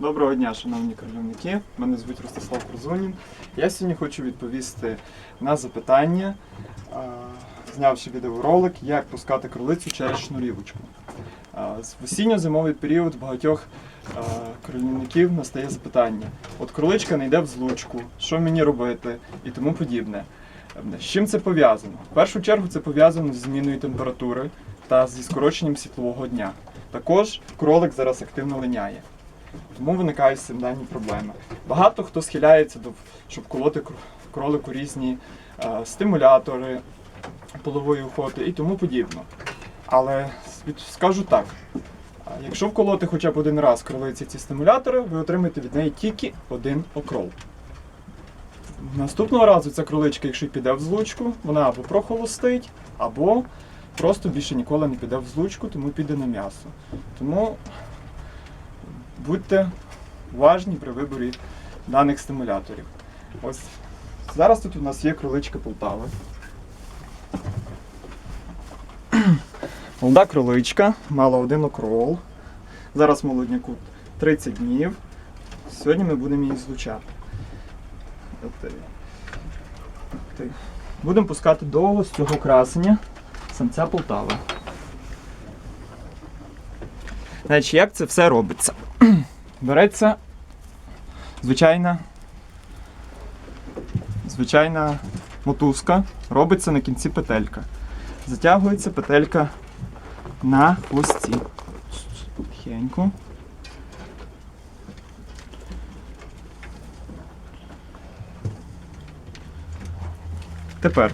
Доброго дня, шановні кролівники. Мене звуть Ростислав Корзунін. Я сьогодні хочу відповісти на запитання, знявши відеоролик, як пускати кролицю через шнурівочку. В осінньо-зимовий період багатьох кролівників настає запитання: от кроличка не йде в злучку, що мені робити і тому подібне. З чим це пов'язано? В першу чергу це пов'язано з зміною температури та зі скороченням світлового дня. Також кролик зараз активно линяє. Тому виникають дані проблеми. Багато хто схиляється до щоб колоти кр- кролику різні е, стимулятори полової охоти і тому подібне. Але скажу так: якщо вколоти хоча б один раз кролиці ці стимулятори, ви отримаєте від неї тільки один окрол. Наступного разу ця кроличка, якщо піде в злучку, вона або прохолостить, або просто більше ніколи не піде в злучку, тому піде на м'ясо. Тому будьте уважні при виборі даних стимуляторів. Ось зараз тут у нас є кроличка Полтави. Молода кроличка, мала один окрол. Зараз молодняку 30 днів. Сьогодні ми будемо її злучати. Будемо пускати довго з цього красення самця Полтави. Значить, як це все робиться? Береться звичайна, звичайна мотузка, робиться на кінці петелька. Затягується петелька на хвості. Тихенько. Тепер.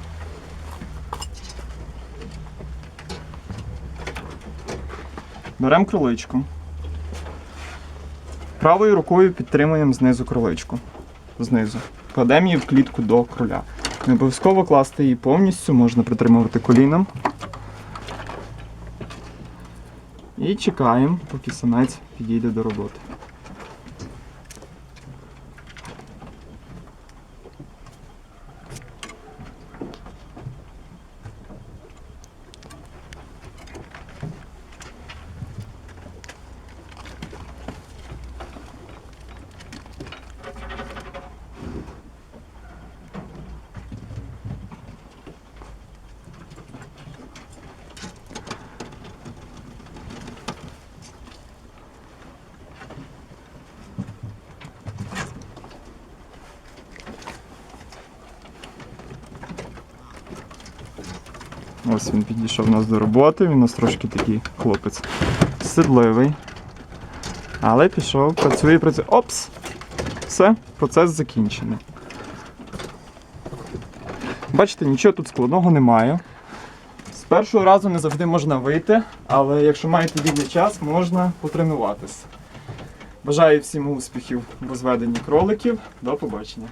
Беремо кроличку. Правою рукою підтримуємо знизу кроличку. Знизу. Кладемо її в клітку до кроля. Не обов'язково класти її повністю, можна притримувати коліном. І чекаємо, поки самець підійде до роботи. Ось він підійшов у нас до роботи, він у нас трошки такий хлопець сидливий. Але пішов, працює, працює. Опс! Все, процес закінчений. Бачите, нічого тут складного немає. З першого разу не завжди можна вийти, але якщо маєте вільний час, можна потренуватися. Бажаю всім успіхів в розведенні кроликів. До побачення.